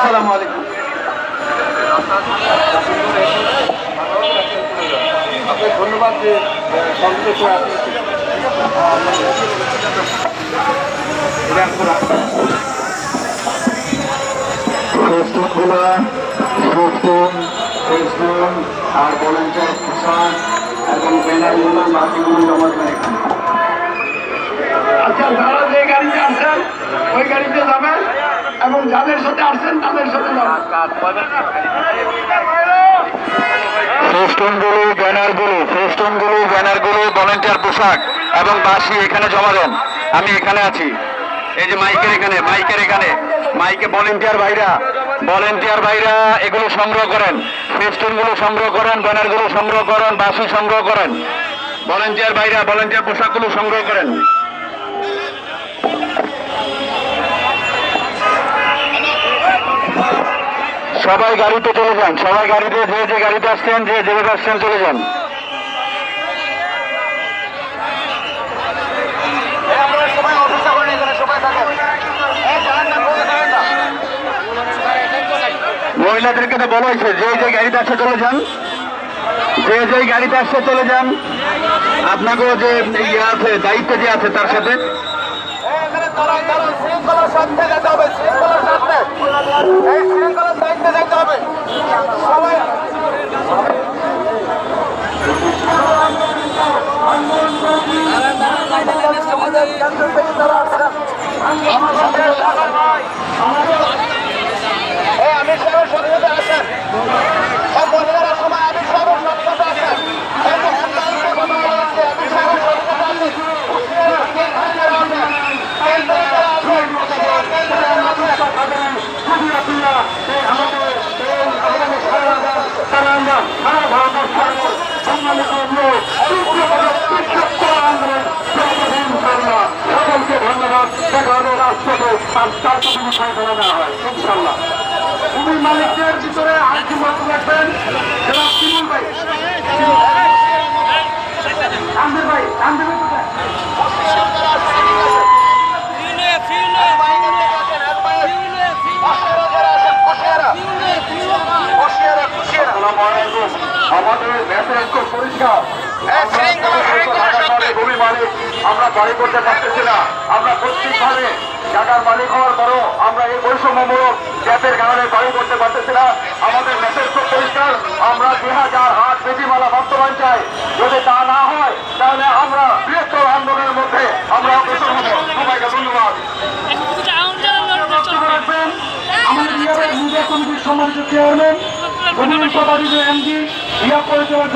আসসালামু আলাইকুম। ধন্যবাদ যে আর ভলেন্টিয়ার পোশাক এবং ব্যানারগুলো বাকিগুলো জমা করে এখানে আচ্ছা যারা যে গাড়িতে আসছেন ওই গাড়িতে যাবেন এবং যাদের সাথে আসছেন তাদের সাথে ফেস্টুনগুলো ব্যানারগুলো ফেস্টুনগুলো ভলেন্টিয়ার পোশাক এবং বাসি এখানে জমা দেন। আমি এখানে আছি। এই যে মাইকের এখানে মাইকের এখানে। মাইকে ভলেন্টিয়ার ভাইরা ভলেন্টিয়ার ভাইরা এগুলো সংগ্রহ করেন। ফেস্টুনগুলো সংগ্রহ করেন, ব্যানারগুলো সংগ্রহ করেন বাসি সংগ্রহ করেন। ভলেন্টিয়ার ভাইরা ভলেন্টিয়ার পোশাকগুলো সংগ্রহ করেন। সবাই গাড়িতে চলে যান, সবাই গাড়িতে যে যে গাড়িতে আসছেন, যে যেভাবে আসছেন চলে যান। মহিলাদেরকে তো বলা হয়েছে, যে যে গাড়িতে আসছে চলে যান। যে যে গাড়িতে আসছে চলে যান। আপনাকেও যে ইয়ে আছে, দায়িত্ব যে আছে তার সাথে এখানে দাঁড়ান দাঁড়ান শৃঙ্খলার সাথে যেতে হবে শৃঙ্খলার সাথে এই শৃঙ্খলার দায়িত্বে যেতে হবে সবাই আমাদের কেন্দ্রের থেকে যারা আসছেন, আমার সাথে সাগর ভাই, এই আমির সাহেবের সাথে সাথে আসেন। সব মহিলারা সবাই আমির সাহেবের সাথে সাথে আসেন। এই যে হ্যান্ডলাইনটা কথা বলা হচ্ছে, আমির সাহেবের সাথে সাথে আসেন। হুঁশিয়ার আছেন, হুঁশিয়ার আছেন। কেন্দ্রে যারা আছেন, কেন্দ্রে যারা আছেন, সকলকে ধন্যবাদ দেখা হবে চার কোটি বিষয় ধরে নেওয়া হয় ইনশাল্লাহ ভূমি মালিকদের ভিতরে আরেকটি মত রাখবেন? শিমুল ভাই। আন্দর ভাই আমাদের নেতার খুব পরিষ্কার ভূমি মালিক আমরা বাড়ি করতে পারতেছি না। আমরা প্রত্যেকভাবে জায়গার মালিক হওয়ার পরও আমরা এই বৈষম্যমূলক গ্যাপের কারণে বাড়ি করতে পারতেছি না। আমাদের মেসেজ খুব পরিষ্কার। আমরা দুই হাজার আট বিধিমালা বাস্তবায়ন চাই। যদি তা না হয় তাহলে আমরা বৃহত্তর আন্দোলনের মধ্যে আমরা অগ্রসর হব। সবাইকে ধন্যবাদ। আমাদের সম্মানিত চেয়ারম্যান এমডি ইয়া পরিচালক